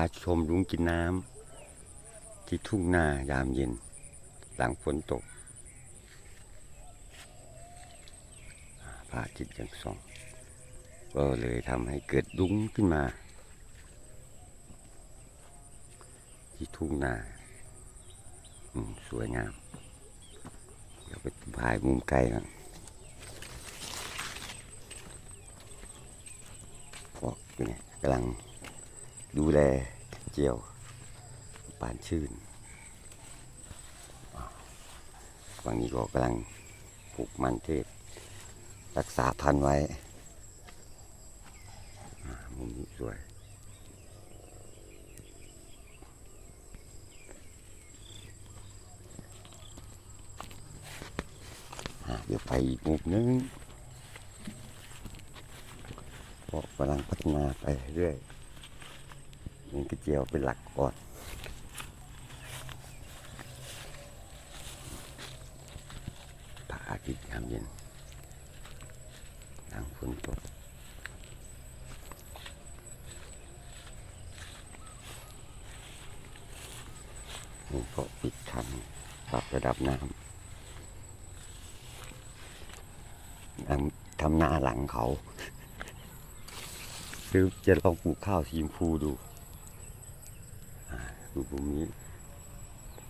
าชมลุงกินน้ำที่ทุ่งนายามเย็น หลังฝนตกพระอาทิตย์ยังส่องก็เลยทำให้เกิดดุ้งขึ้นมา ที่ทุ่งนาสวยงาม เดี๋ยวไปถ่ายมุมไกลกันบอกอยู่เนี่ยกำลัง ดูแลเจียวปานชื่นอ่าฝั่งนี้ก็กำลังปลูกมันเทศ รักษาพันธุ์ไว้มุมนี้สวยเดี๋ยวไปอีกมุมนึงก็กำลังพัฒนาไปเรื่อย นี่กระเจียวเป็นหลักก่อนพระอาทิตย์ยามเย็นหลังฝนตกนี่ก็ปิดทันปรับระดับน้ำทำทำหน้าหลังเขาหรือจะลองปลูกข้าวสีชมพูดู อ่าดูตรงนี้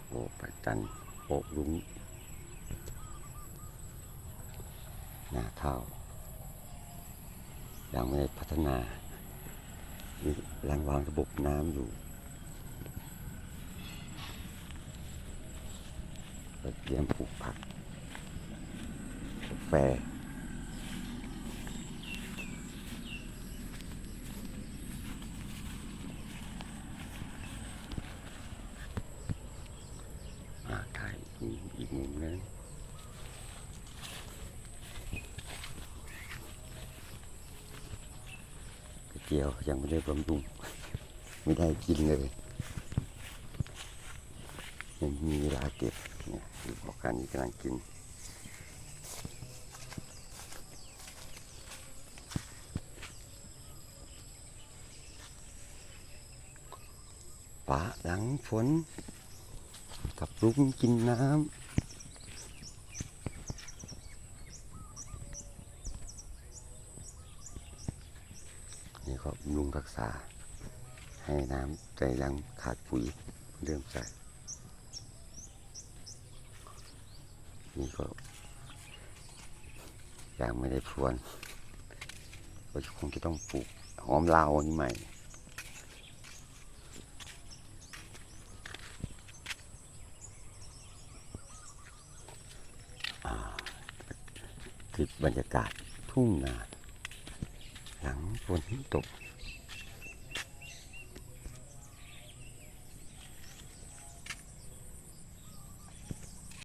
โอ้ประจันโอ้ลุงหน้าข้าวยังไม่ได้พัฒนานี่กำลังวางระบบน้ำอยู่เตรียมปลูกผักกาแฟ มาถ่ายอีกมุมนึง กระเจียวยังไม่ได้บำรุงไม่ได้กินเลยยังมีเวลาเก็บเนี่ยดูพอกันนี้กำลังกินป่าหลังฝนกับลุงกินน้ำนี่ก็ บำรุงรักษา ให้น้ำใจยังขาดปุ๋ยเริ่มใส่นี่ก็ยังไม่ได้พรวนก็คงจะต้องปลูกหอมลาวนี่ใหม่คลิปบรรยากาศทุ่งนา หลังฝนตก